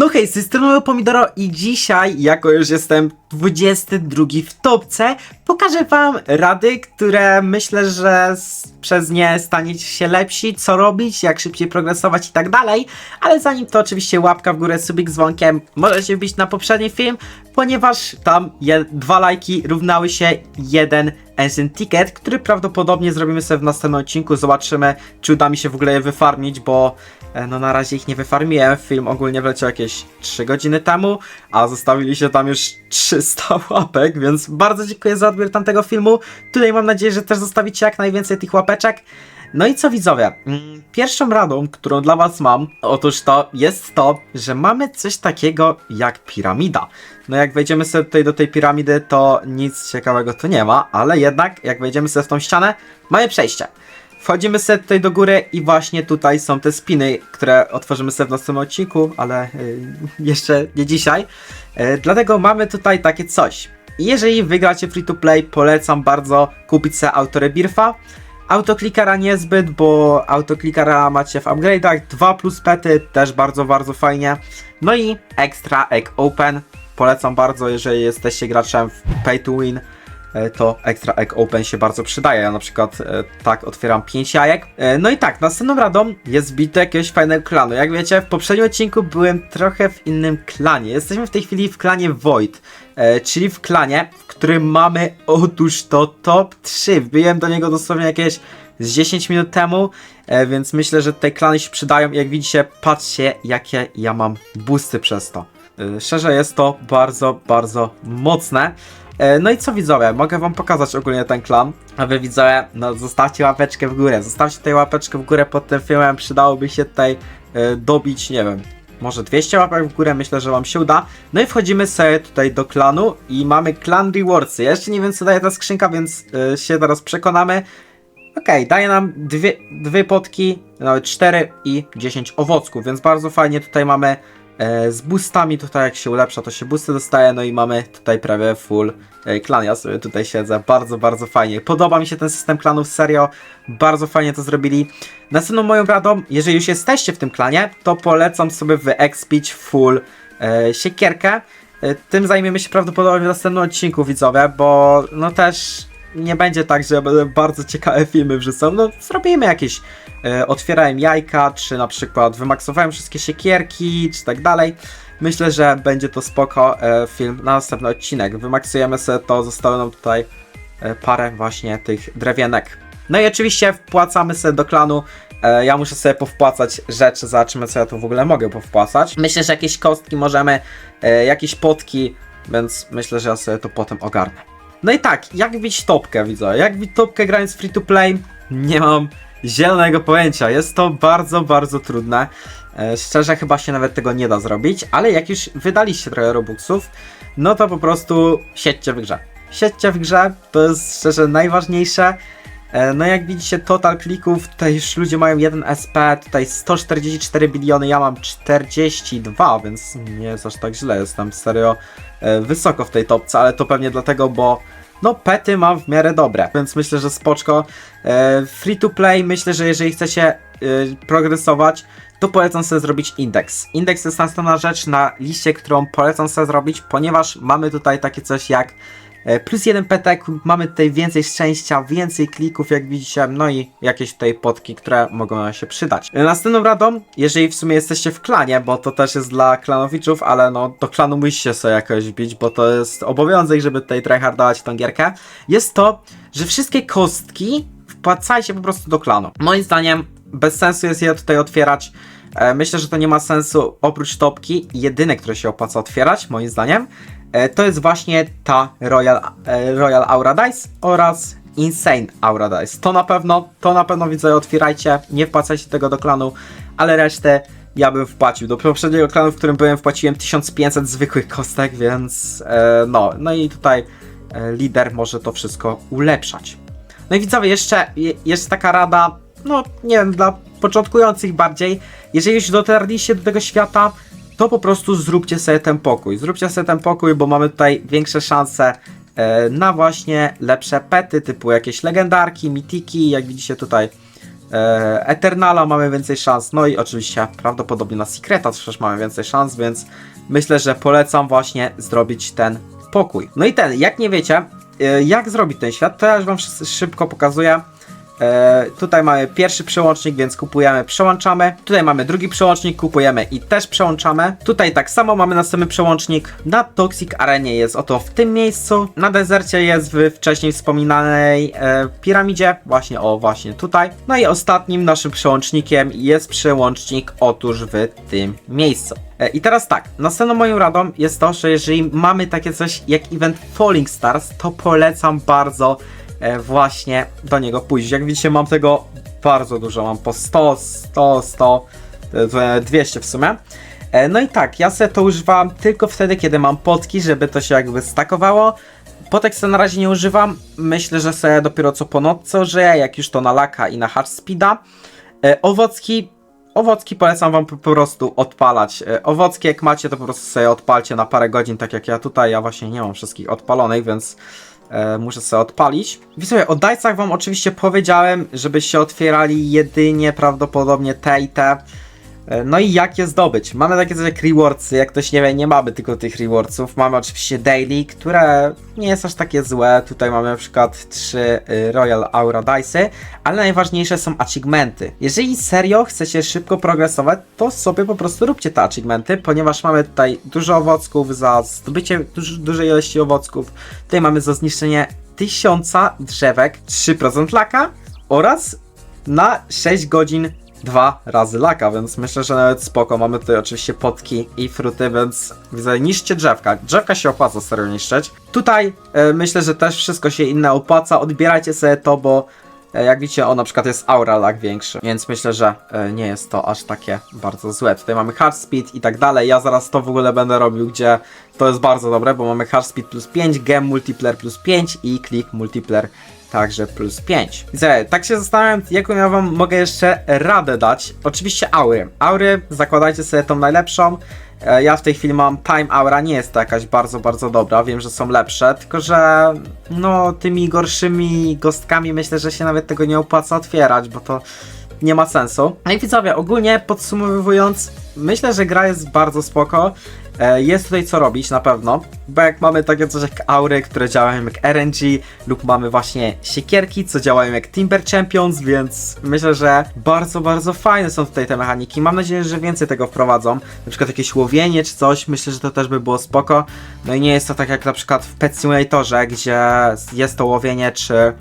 No hej, z tej strony Pomidoro i dzisiaj, jako już jestem 22 w topce, pokażę wam rady, które myślę, że przez nie staniecie się lepsi, co robić, jak szybciej progresować i tak dalej, ale zanim to oczywiście łapka w górę, subik z dzwonkiem, możecie wbić na poprzedni film, ponieważ tam dwa lajki równały się jeden Ancient Ticket, który prawdopodobnie zrobimy sobie w następnym odcinku, zobaczymy, czy uda mi się w ogóle je wyfarmić, bo E, No na razie ich nie wyfarmiłem, film ogólnie wleciał jakieś 3 godziny temu, a zostawili się tam już 300 łapek, więc bardzo dziękuję za odbiór tamtego filmu. Tutaj mam nadzieję, że też zostawicie jak najwięcej tych łapeczek. No i co widzowie, Mm, pierwszą radą, którą dla was mam, otóż to jest to, że mamy coś takiego jak piramida. No jak wejdziemy sobie tutaj do tej piramidy, to nic ciekawego tu nie ma, ale jednak jak wejdziemy sobie w tą ścianę, mamy przejście. Wchodzimy sobie tutaj do góry i właśnie tutaj są te spiny, które otworzymy sobie w następnym odcinku, ale y, jeszcze nie dzisiaj. Y, dlatego mamy tutaj takie coś. Jeżeli wygracie free to play, polecam bardzo kupić sobie autorebirfa. Autoklikera niezbyt, bo autoklikera macie w upgrade'ach. 2 plus pety też bardzo, bardzo fajnie. No i extra egg open. Polecam bardzo, jeżeli jesteście graczem w pay to win e, to Extra Egg Open się bardzo przydaje. Ja na przykład e, tak otwieram 5 jajek. E, no i tak, następną radą jest zbite jakiegoś fajnego klanu. Jak wiecie, w poprzednim odcinku byłem trochę w innym klanie. Jesteśmy w tej chwili w klanie Void, e, czyli w klanie, w którym mamy otóż to top 3. Wbiłem do niego dosłownie jakieś z 10 minut temu, e, więc myślę, że te klany się przydają. Jak widzicie, patrzcie jakie ja mam boosty przez to. E, Szczerze jest to bardzo, bardzo mocne. No i co widzowie, mogę wam pokazać ogólnie ten klan, a wy widzowie, no zostawcie łapeczkę w górę, zostawcie tutaj łapeczkę w górę pod tym filmem, przydałoby się tutaj e, dobić, nie wiem, może 200 łapek w górę, myślę, że wam się uda. No i wchodzimy sobie tutaj do klanu i mamy klan rewardsy, ja jeszcze nie wiem co daje ta skrzynka, więc e, się teraz przekonamy. Okej, daje nam dwie, dwie potki, nawet 4 i 10 owocków, więc bardzo fajnie tutaj mamy z boostami, tutaj jak się ulepsza to się boosty dostaje, no i mamy tutaj prawie full e, klan, ja sobie tutaj siedzę, bardzo, bardzo fajnie. Podoba mi się ten system klanów, serio, bardzo fajnie to zrobili. Następną moją radą, jeżeli już jesteście w tym klanie, to polecam sobie wyexpić full e, siekierkę. E, tym zajmiemy się prawdopodobnie w następnym odcinku, widzowie, bo no też nie będzie tak, że będę bardzo ciekawe filmy wrzucał. No, zrobimy jakieś. E, otwierałem jajka, czy na przykład wymaksowałem wszystkie siekierki, czy tak dalej. Myślę, że będzie to spoko e, film na następny odcinek. Wymaksujemy sobie to, zostało nam tutaj e, parę właśnie tych drewienek. No i oczywiście wpłacamy sobie do klanu. E, ja muszę sobie powpłacać rzeczy, zobaczymy co ja tu w ogóle mogę powpłacać. Myślę, że jakieś kostki możemy, e, jakieś potki, więc myślę, że ja sobie to potem ogarnę. No i tak, jak wbić topkę, widzę. Jak wbić topkę grając free to play? Nie mam zielonego pojęcia. Jest to bardzo, bardzo trudne. E, szczerze, chyba się nawet tego nie da zrobić, ale jak już wydaliście trochę robuxów, no to po prostu siedźcie w grze. Siedźcie w grze, to jest szczerze najważniejsze. E, No jak widzicie, total klików, tutaj już ludzie mają 1 SP, tutaj 144 biliony, ja mam 42, więc nie jest aż tak źle, jestem serio e, wysoko w tej topce, ale to pewnie dlatego, bo no pety mam w miarę dobre, więc myślę, że spoczko. E, Free to play, myślę, że jeżeli chcecie progresować, to polecam sobie zrobić indeks. Indeks jest następna rzecz na liście, którą polecam sobie zrobić, ponieważ mamy tutaj takie coś jak Plus jeden petek, mamy tutaj więcej szczęścia, więcej klików, jak widzicie, no i jakieś tutaj potki, które mogą nam się przydać. E, Następną radą, jeżeli w sumie jesteście w klanie, bo to też jest dla klanowiczów, ale no do klanu musicie sobie jakoś bić, bo to jest obowiązek, żeby tutaj tryhardować tą gierkę, jest to, że wszystkie kostki wpłacajcie po prostu do klanu. Moim zdaniem bez sensu jest je tutaj otwierać. E, Myślę, że to nie ma sensu oprócz topki. Jedyne, które się opłaca otwierać, moim zdaniem, e, to jest właśnie ta Royal, e, Royal Aura Dice oraz Insane Aura Dice. To na pewno, to na pewno widzę, otwierajcie, nie wpłacajcie tego do klanu, ale resztę ja bym wpłacił. Do poprzedniego klanu, w którym byłem, wpłaciłem 1500 zwykłych kostek, więc no, no i tutaj lider może to wszystko ulepszać. No i widzowie, jeszcze je- jest taka rada, no nie wiem, dla początkujących bardziej. Jeżeli już dotarliście do tego świata, to po prostu zróbcie sobie ten pokój. Zróbcie sobie ten pokój, bo mamy tutaj większe szanse e, na właśnie lepsze pety, typu jakieś legendarki, mitiki, jak widzicie tutaj e, Eternala mamy więcej szans, no i oczywiście prawdopodobnie na Secreta też mamy więcej szans, więc myślę, że polecam właśnie zrobić ten pokój. No i ten, jak nie wiecie, e, jak zrobić ten świat, to ja już wam szybko- szybko pokazuję. E, tutaj mamy pierwszy przełącznik, więc kupujemy, przełączamy. Tutaj mamy drugi przełącznik, kupujemy i też przełączamy. Tutaj tak samo mamy następny przełącznik. Na Toxic Arenie jest oto w tym miejscu. Na dezercie jest w wcześniej wspominanej e, piramidzie. Właśnie, o, właśnie tutaj. No i ostatnim naszym przełącznikiem jest przełącznik otóż w tym miejscu. E, I teraz tak, następną moją radą jest to, że jeżeli mamy takie coś jak event Falling Stars, to polecam bardzo właśnie do niego pójść. Jak widzicie, mam tego bardzo dużo, mam po 100, 100, 100, e, 200 w sumie. E, No i tak, ja sobie to używam tylko wtedy, kiedy mam potki, żeby to się jakby stakowało. Potek sobie na razie nie używam, myślę, że sobie dopiero co po nocce użyję, jak już to na laka i na hard speeda. E, Owocki Owocki polecam wam po, prostu odpalać. E, Owocki jak macie, to po prostu sobie odpalcie na parę godzin, tak jak ja tutaj. Ja właśnie nie mam wszystkich odpalonych, więc e, muszę sobie odpalić. Widzowie, o dajcach wam oczywiście powiedziałem, żebyście otwierali jedynie prawdopodobnie te i te. E, No i jak je zdobyć? Mamy takie coś jak rewardsy, jak ktoś nie wie, nie mamy tylko tych rewardsów. Mamy oczywiście daily, które nie jest aż takie złe. Tutaj mamy na przykład 3 Royal Aura Dice'y, ale najważniejsze są achievementy. Jeżeli serio chcecie szybko progresować, to sobie po prostu róbcie te achievementy, ponieważ mamy tutaj dużo owocków za zdobycie duż, dużej ilości owocków. Tutaj mamy za zniszczenie 1000 drzewek, 3% laka oraz na 6 godzin dwa razy laka, więc myślę, że nawet spoko. Mamy tutaj oczywiście potki i fruty, więc widzę, niszczcie drzewka. Drzewka się opłaca serio niszczyć. Tutaj e, myślę, że też wszystko się inne opłaca. Odbierajcie sobie to, bo e, jak widzicie, on na przykład jest aura lak większy, więc myślę, że e, nie jest to aż takie bardzo złe. Tutaj mamy hard speed i tak dalej. Ja zaraz to w ogóle będę robił, gdzie to jest bardzo dobre, bo mamy hard speed plus 5, gem multiplayer plus 5 i click multiplayer także plus 5. Widzę, tak się zastanawiam, jaką ja wam mogę jeszcze radę dać. Oczywiście aury. Aury, zakładajcie sobie tą najlepszą. E, Ja w tej chwili mam Time Aura, nie jest to jakaś bardzo, bardzo dobra, wiem, że są lepsze, tylko że no tymi gorszymi gostkami myślę, że się nawet tego nie opłaca otwierać, bo to nie ma sensu. No i widzowie, ogólnie podsumowując, myślę, że gra jest bardzo spoko. E, Jest tutaj co robić na pewno, bo jak mamy takie coś jak aury, które działają jak RNG, lub mamy właśnie siekierki, co działają jak Timber Champions, więc myślę, że bardzo, bardzo fajne są tutaj te mechaniki. Mam nadzieję, że więcej tego wprowadzą, na przykład jakieś łowienie czy coś, myślę, że to też by było spoko. No i nie jest to tak jak na przykład w Pet Simulatorze, gdzie jest to łowienie czy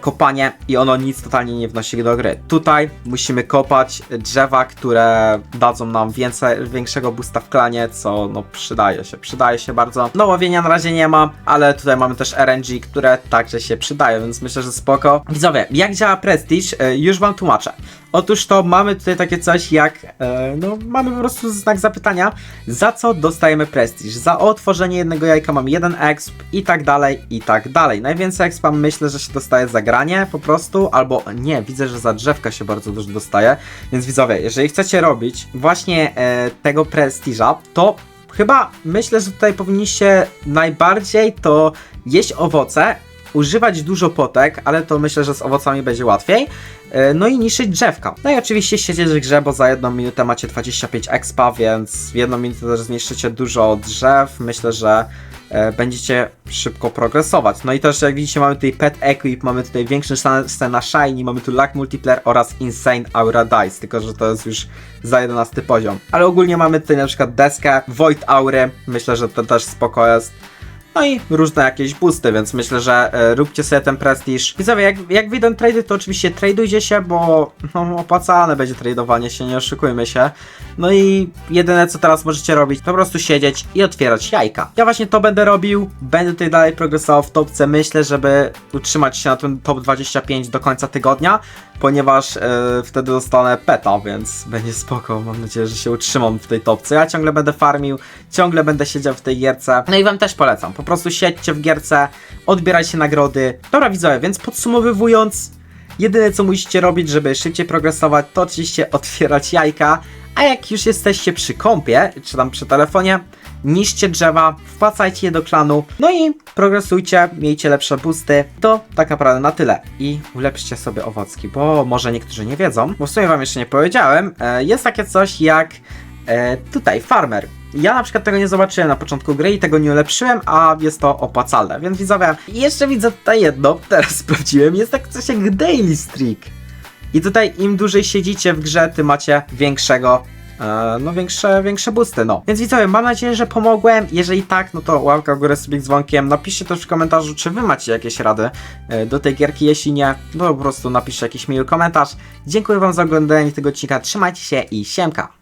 kopanie i ono nic totalnie nie wnosi do gry. Tutaj musimy kopać drzewa, które dadzą nam więcej, większego boosta w klanie, co no przydaje się, przydaje się bardzo. No łowienia na razie nie ma, ale tutaj mamy też RNG, które także się przydają, więc myślę, że spoko. Widzowie, jak działa Prestige? E, Już wam tłumaczę. Otóż to mamy tutaj takie coś jak, e, no mamy po prostu znak zapytania, za co dostajemy prestiż. Za otworzenie jednego jajka mam jeden exp i tak dalej, i tak dalej. Najwięcej expa myślę, że się dostaje za granie po prostu, albo nie, widzę, że za drzewka się bardzo dużo dostaje. Więc widzowie, jeżeli chcecie robić właśnie e, tego prestiża, to chyba myślę, że tutaj powinniście najbardziej to jeść owoce, używać dużo potek, ale to myślę, że z owocami będzie łatwiej. E, No i niszczyć drzewka. No i oczywiście siedzieć w grze, bo za jedną minutę macie 25 expa, więc w jedną minutę też zniszczycie dużo drzew. Myślę, że e, będziecie szybko progresować. No i też jak widzicie mamy tutaj Pet Equip, mamy tutaj większy stan na Shiny, mamy tu Luck Multiplayer oraz Insane Aura Dice, tylko że to jest już za 11 poziom. Ale ogólnie mamy tutaj na przykład deskę Void Aury, myślę, że to też spoko jest. No i różne jakieś boosty, więc myślę, że e, róbcie sobie ten prestiż. Widzowie, jak, jak widzą trady, to oczywiście tradujcie się, bo no, będzie tradowanie się, nie oszukujmy się. No i jedyne co teraz możecie robić, to po prostu siedzieć i otwierać jajka. Ja właśnie to będę robił, będę tutaj dalej progresował w topce, myślę, żeby utrzymać się na tym top 25 do końca tygodnia, ponieważ e, wtedy dostanę peta, więc będzie spoko. Mam nadzieję, że się utrzymam w tej topce. Ja ciągle będę farmił, ciągle będę siedział w tej gierce. No i wam też polecam. Po prostu siedźcie w gierce, odbierajcie nagrody. Dobra widzowie, więc podsumowując, Jedyne co musicie robić, żeby szybciej progresować, to oczywiście otwierać jajka, A jak już jesteście przy kompie, czy tam przy telefonie, niszcie drzewa, wpłacajcie je do klanu, no i progresujcie, miejcie lepsze boosty. To tak naprawdę na tyle. I ulepszcie sobie owocki, bo może niektórzy nie wiedzą, bo w sumie wam jeszcze nie powiedziałem, e, jest takie coś jak e, tutaj farmer. Ja na przykład tego nie zobaczyłem na początku gry i tego nie ulepszyłem, a jest to opłacalne, więc widzowie, jeszcze widzę tutaj jedno, teraz sprawdziłem, jest tak coś jak daily streak. I tutaj im dłużej siedzicie w grze, tym macie większego e, no większe, większe boosty, no. Więc widzowie, mam nadzieję, że pomogłem. Jeżeli tak, no to łapka w górę sobie z dzwonkiem. Napiszcie też w komentarzu, czy wy macie jakieś rady e, do tej gierki. Jeśli nie, no po prostu napiszcie jakiś miły komentarz. Dziękuję wam za oglądanie tego odcinka. Trzymajcie się i siemka.